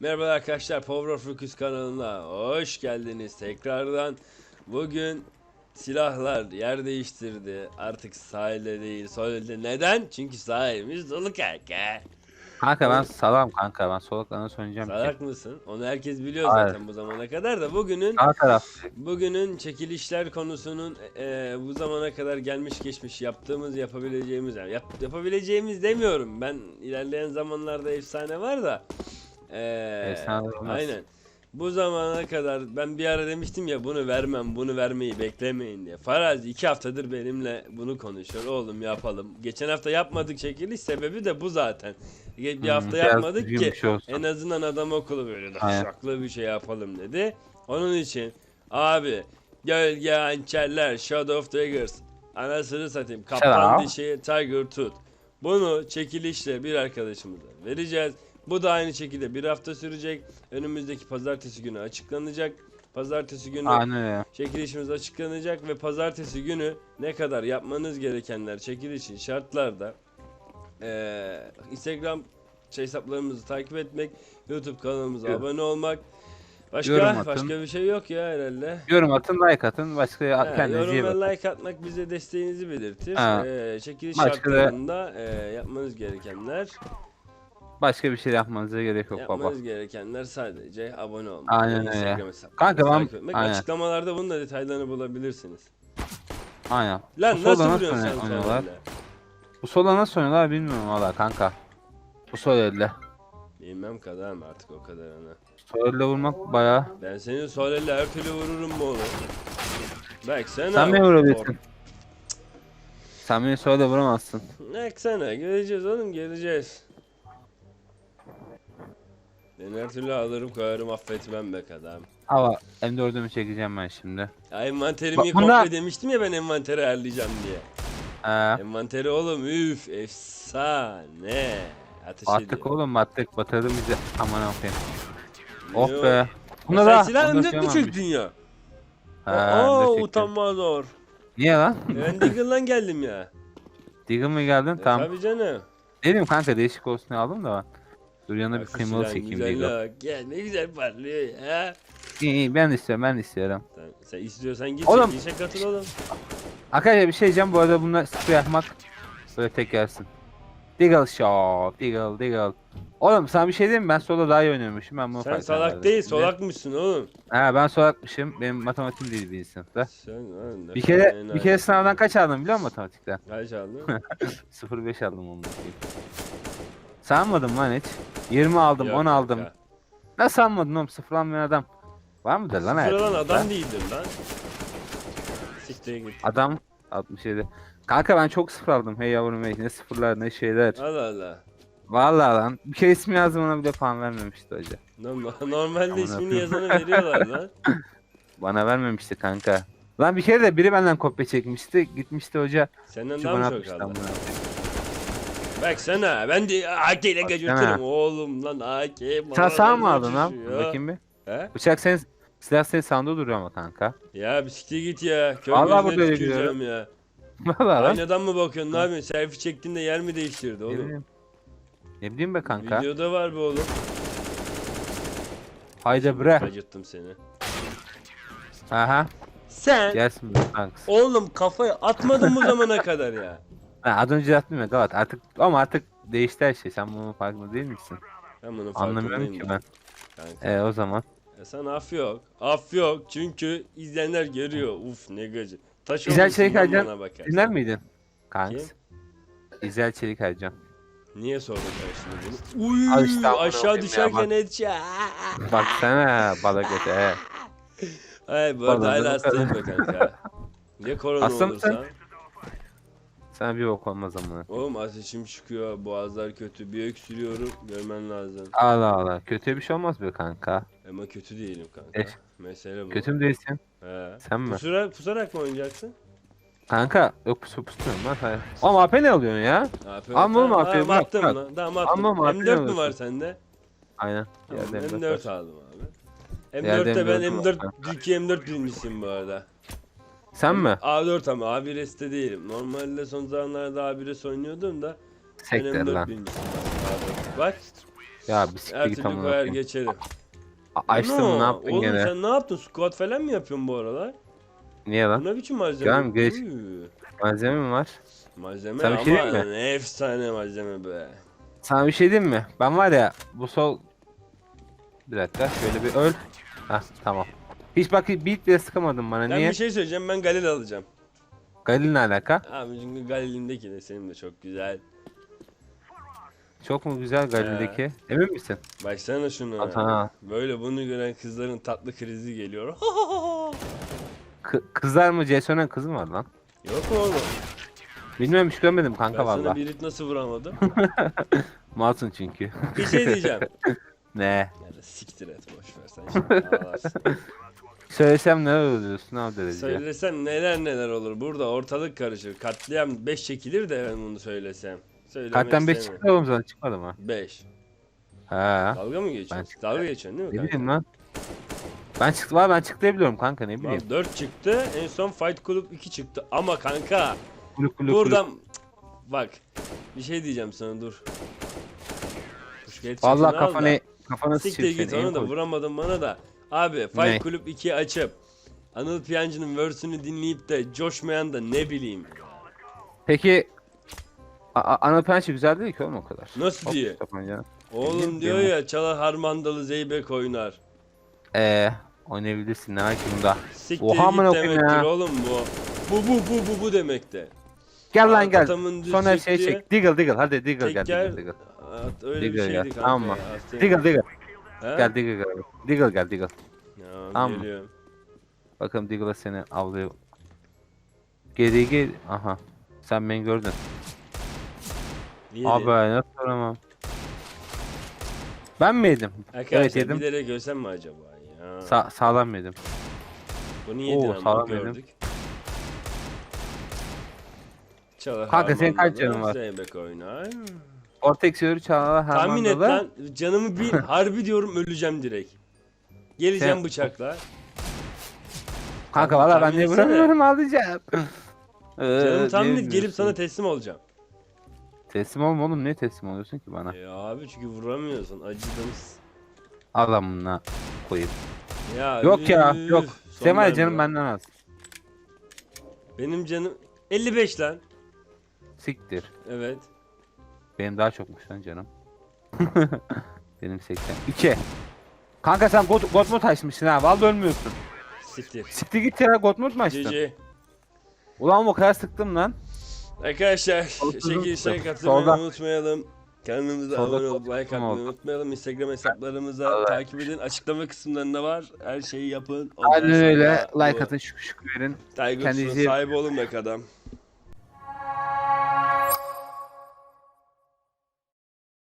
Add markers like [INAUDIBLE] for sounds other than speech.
Merhaba arkadaşlar Power of Focus kanalına hoş geldiniz tekrardan. Bugün silahlar yer değiştirdi. Artık sahilde değil solde. Neden? Çünkü sahilimiz dolu kanka. Kanka ben salam kanka ben solaklarına söyleyeceğim Salak mısın? Onu herkes biliyor Hayır. zaten bu zamana kadar da bugünün taraf. Bugünün çekilişler konusunun e, bu zamana kadar gelmiş geçmiş yaptığımız yapabileceğimiz yani yap- yapabileceğimiz demiyorum ben ilerleyen zamanlarda efsane var da e, Efsane olmaz. aynen bu zamana kadar ben bir ara demiştim ya bunu vermem bunu vermeyi beklemeyin diye. Farazi iki haftadır benimle bunu konuşuyor. Oğlum yapalım. Geçen hafta yapmadık çekiliş sebebi de bu zaten. Bir Hmm, hafta yapmadık ki şey en azından adam okulu böyle daşaklı bir şey yapalım dedi. Onun için abi gölge hançerler Shadow of Tigers anasını satayım kaplan dişi Tiger tut. Bunu çekilişle bir arkadaşımıza vereceğiz. Bu da aynı şekilde bir hafta sürecek. Önümüzdeki pazartesi günü açıklanacak. Pazartesi günü Aynen çekilişimiz açıklanacak ve pazartesi günü ne kadar yapmanız gerekenler çekilişin şartlarda eee Instagram hesaplarımızı takip etmek, YouTube kanalımıza Yorum. abone olmak. Başka Yorum atın. başka bir şey yok ya herhalde. Yorum atın like atın başka Ha, kendinize iyi bakın. like atmak bize desteğinizi belirtir. Eee, çekiliş Başka da- şartlarında eee, yapmanız gerekenler Başka bir şey yapmanıza gerek yok baba. yapmanız gerekenler sadece abone olmak. Aynen öyle. Instagram Kanka ben- takip etmek. aynen. Açıklamalarda bunun da detaylarını bulabilirsiniz. Aynen. Lan Bu sola nasıl nasıl vuruyorsun sen oynuyorlar? Bu sola nasıl oynuyorlar bilmiyorum valla kanka. Bu sol elle. Bilmem kadar mı artık o kadar ana. Sol elle vurmak bayağı. Ben senin sol elle her türlü vururum mu oğlum? Baksana. Sen beni vurabilirsin. Sen beni sol elle vuramazsın. Baksana göreceğiz oğlum göreceğiz. Ben her türlü alırım koyarım affetmem be kadam. Ama M4'ümü çekeceğim ben şimdi. Ya envanterimi Bak komple bunda- demiştim ya ben envanteri ayarlayacağım diye. Ee, Envanteri oğlum üf efsane. Ateş battık ediyor. oğlum battık batırdı bizi. Aman okuyayım. Oh be. Bunda Bunda Sen da. silah bunda M4 şey varmış. çektin ya? He, Aa M4 çektim. utanmaz or. Niye lan? Ben [LAUGHS] Deagle'dan geldim ya. Diggle mi geldin? E, Tamam. Tabii canım. Dedim kanka değişik olsun diye aldım da ben. Dur yanına bir Bak kıymalı silahın çekeyim bak. Ya ne güzel parlıyor ya. İyi iyi ben istiyorum ben istiyorum. Sen, sen istiyorsan git Oğlum. işe katıl oğlum. Arkadaşlar bir şey diyeceğim bu arada bunlar sprey yapmak böyle tek gelsin. Diggle shot, Diggle, Diggle. Oğlum sana bir şey diyeyim mi? Ben solo daha iyi oynuyormuşum. Ben bunu Sen fark salak etmedim. değil solakmışsın oğlum. He ben solakmışım. Benim matematiğim değil bir sınıfta. Sen lan ne Bir kadar kere enayi. bir kere sınavdan kaç aldım biliyor musun matematikten? Kaç aldın? [LAUGHS] [LAUGHS] 0.5 aldım onu. Sanmadım lan hiç. 20 aldım, Yok 10 aldım. kanka. Nasıl sanmadın oğlum? Sıfırlanmayan adam. Var mıdır lan Sıfır alan hayatınızda? adam değildir lan. Siktir git. Adam 67. Kanka ben çok sıfır aldım. Hey yavrum hey. Ne sıfırlar ne şeyler. Allah Allah. Vallahi lan. Bir kere ismi yazdım ona bile puan vermemişti hoca. Norm- Normalde Aman ismini yazana veriyorlar lan. [LAUGHS] Bana vermemişti kanka. Lan bir kere de biri benden kopya çekmişti. Gitmişti hoca. Senden daha mı çok aldı? Baksana ben de AK ile götürürüm oğlum lan AK. Sen sağ mı aldın lan? Bakayım bir. He? Bıçak senin silah senin sağında duruyor ama kanka. Ya bisiklet git ya. Kör Vallahi burada tüküreceğim ya. [LAUGHS] Vallahi lan. Aynadan mı bakıyorsun ne yapıyorsun? Selfie çektiğinde yer mi değiştirdi Ne oğlum? bileyim. Ne bileyim be kanka. Videoda var be oğlum. Haydi bre. Acıttım seni. Aha. Sen Gelsin be kanka. oğlum kafayı atmadın bu zamana kadar ya. Ha, az önce attım ya Gavat artık ama artık değişti her şey. Sen bunun farkında değil misin? Ben bunun Anlamıyorum farkındayım ki ben. Kanka. E o zaman. E sana af yok. Af yok çünkü izleyenler görüyor. Uf ne gıcı. Taş Güzel olmuşsun Çelik lan Ercan bana bakarsın. Dinler miydin? Kanka. İzel Çelik Ercan. Niye sordun şimdi bunu? Uy Al işte amına aşağı koyayım ya, düşerken headshot. [LAUGHS] Baksana balık eti. he. Ay bu arada Vallahi hala hastayım be kanka. [LAUGHS] Ya korona Hasta mısın? olursa? Sana bir bok olmaz ama. Oğlum ateşim çıkıyor, boğazlar kötü, bir öksürüyorum, görmen lazım. Allah Allah. Kötü bir şey olmaz be kanka. Ama kötü değilim kanka. Eh, Mesele bu. Kötü mü değilsin? He. Sen mi? Pusura, pusarak mı oynayacaksın? Kanka yok pusu pusuyorum lan. Hayır. Ama AP ne alıyorsun ya? AP Amma mı Tamam, atıyor? Bırak, attım bırak. mı? Tamam attım. Amma mı atıyor M4 mü var sende? Aynen. Tamam, Yerde M4 M4 var. aldım abi. Yerde M4'te ben M4 M4 var. Türkiye M4 birincisiyim bu arada. Sen mi? A4 ama A1S'te değilim. Normalde son zamanlarda A1S oynuyordum da. Sektir lan. 4000 A4. Bak Ya bisiklet her türlü koyar geçerim. A- Açtım Ano, ne yaptın Oğlum gene? sen ne yaptın? Squat falan mı yapıyorsun bu aralar? Niye lan? ne biçim malzeme? Canım, geç. Malzeme mi var? Malzeme Sana bir şey ama ne efsane malzeme be. Sana bir şey diyeyim mi? Ben var ya bu sol... Bir dakika şöyle bir öl. Hah tamam. Hiç bak beat bile sıkamadım bana. Ben Niye? bir şey söyleyeceğim ben Galil alacağım. Galil ne alaka? Abi çünkü Galil'indeki de senin de çok güzel. Çok mu güzel Galil'deki? Emin misin? Baksana şunu. Aha. Böyle bunu gören kızların tatlı krizi geliyor. Kızlar mı? Jason'un kızı mı var lan? Yok mu oğlum? Bilmiyorum hiç görmedim kanka Ben sana valla. bir hit nasıl vuramadım? [LAUGHS] Masum çünkü. bir şey diyeceğim. [LAUGHS] ne? Ya da siktir et boş ver sen şimdi ağlarsın. [LAUGHS] Söylesem neler oluyorsun abi derece. Söylesem neler neler olur. Burada ortalık karışır. Katliam 5 çekilir de ben bunu söylesem. Söylemek Kalpten 5 istemiyorum. çıktı oğlum sana çıkmadı mı? 5. He. Dalga mı geçiyorsun? Dalga geçiyorsun değil mi Ne kanka? bileyim lan. Ben çıktı var ben çıktı biliyorum kanka ne bileyim. Tamam 4 çıktı. En son Fight Club 2 çıktı. Ama kanka Kulüp kulüp buradan bak bir şey diyeceğim sana dur. Dur, geç Valla sesini al da. kafanı kafanı Siktir git onu da koy. vuramadın bana da. Abi Fight Ne? Club 2 açıp Anıl Piyancı'nın verse'ünü dinleyip de coşmayan da ne bileyim. Peki A- Anıl Pençe güzel değil ki oğlum o kadar. Nasıl diye? Oğlum diyor ya Çala Harmandalı Zeybek oynar. Eee oynayabilirsin ne var ki bunda. Siktir Oha git demektir ya. oğlum bu. Bu bu bu bu bu demekte. Gel lan gel. Adamın düz Sonra şey çektiği çek. Diggle diggle hadi diggle gel diggle diggle. At, öyle bir şeydi gel, kanka. tamam mı? Diggle diggle. Gel diggle gel. Diggle gel diggle. Ya, Tamam geliyorum. Bakalım diggle seni avlıyor. Geri gel. Aha. Sen beni gördün. Yedi. Abi nasıl soramam. Ben mi yedim? Arkadaşlar evet, yedim. bilerek ölsem mi acaba ya? Sa sağlam yedim. Bunu yedin Oo, ama sağlam yedim. gördük. Çala Kanka, senin kaç canın var? Zeybek oynar. Ortex yörü çağla Tahmin et Harmandalı. lan. Canımı bir [LAUGHS] harbi diyorum öleceğim direkt. Geleceğim Sen- bıçakla. Kanka valla ben Tahmin de etsene. vuramıyorum alacağım. Canımı [LAUGHS] Ee, tahmin et gelip sana teslim olacağım. Teslim olma oğlum niye teslim oluyorsun ki bana? Ya abi çünkü vuramıyorsun acıdım. Al amına koyayım. Ya Yok ya üf, yok. son Semal mermi canım lan. benden az. Benim canım 55 lan. Siktir. Evet. Benim daha çokmuş lan canım. [LAUGHS] Benim 80. 2. Kanka sen God, God Mode açmışsın ha. Vallahi ölmüyorsun. Siktir. Siktir git ya God Mode mu açtın? GG. Ulan o kadar sıktım lan. Arkadaşlar çekilişe katılmayı Solda. unutmayalım. Kanalımıza Solda abone olup like atmayı oldu. unutmayalım. Instagram hesaplarımıza Evet. takip edin. Açıklama kısımlarında var. Her şeyi yapın. Ondan Aynen öyle. sonra Like bu atın şık şık verin. Tiger Kendinize- sahibi olun be adam.